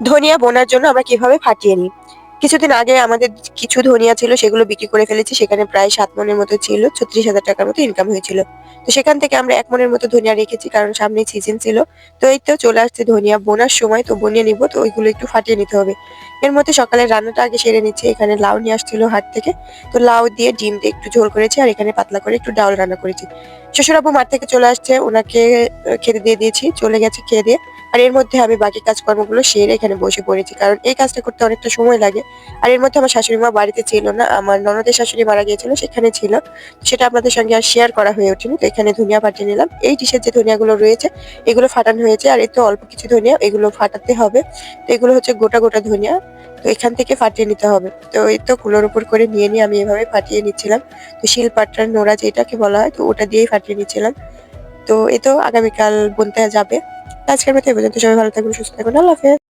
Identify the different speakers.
Speaker 1: ধনিয়া বোনার জন্য আমরা কীভাবে ফাটিয়ে নিই? কিছুদিন আগে আমাদের কিছু ধনিয়া ছিল, সেগুলো বিক্রি করে ফেলেছি। সেখানে প্রায় সাত মনের মতো ছিল, ছত্রিশ হাজার টাকার মতো ইনকাম হয়েছিল। তো সেখান থেকে আমরা এক মনের মতো ধনিয়া রেখেছি, কারণ সামনে সিজন ছিল। তো এই তো চলে আসছে ধনিয়া বোনার সময়, তো বনিয়ে নিব, তো ওইগুলো একটু ফাটিয়ে নিতে হবে। এর মধ্যে সকালে রান্নাটা আগে সেরে নিচ্ছি। এখানে লাউ নিয়ে আসছিল হাট থেকে। তো লাউ দিয়ে ডিম দিয়ে একটু ঝোল করেছি, আর এখানে পাতলা করে একটু ডাউল রান্না করেছি। শ্বশুরাবু মাঠ থেকে চলে আসছে, ওনাকে খেতে দিয়ে দিয়েছি, চলে গেছে খেয়ে দিয়ে। আর এর মধ্যে আমি বাকি কাজকর্মগুলো সেরে এখানে বসে পড়েছি, কারণ এই কাজটা করতে অনেকটা সময় লাগে। আর এর মধ্যে আমার শাশুড়ি মা বাড়িতে ছিল না, আমার ননদের শাশুড়ি মারা গিয়েছিল, সেখানে ছিল। সেটা আপনাদের সঙ্গে আর শেয়ার করা হয়ে ওঠেনি, তো এখানে ধনিয়া ফাটিয়ে নিলাম। এই ডিশের যে ধনিয়াগুলো রয়েছে, এগুলো ফাটানো হয়েছে, আর এতে অল্প কিছু ধনিয়া এগুলো ফাটাতে হবে। তো এগুলো হচ্ছে গোটা গোটা ধনিয়া, তো এখান থেকে ফাটিয়ে নিতে হবে। তো এই তো কুলোর উপর করে নিয়ে নিয়ে আমি এভাবে ফাটিয়ে নিচ্ছিলাম। তো শিলপাটার নোড়া যেটাকে বলা হয়, তো ওটা দিয়েই ফাটিয়ে নিচ্ছিলাম। তো এ তো আগামীকাল বলতে যাবে। আজকের মতো এই পর্যন্ত। সবাই ভালো থাকবেন, সুস্থ থাকবেন। আল্লাহ হাফেজ।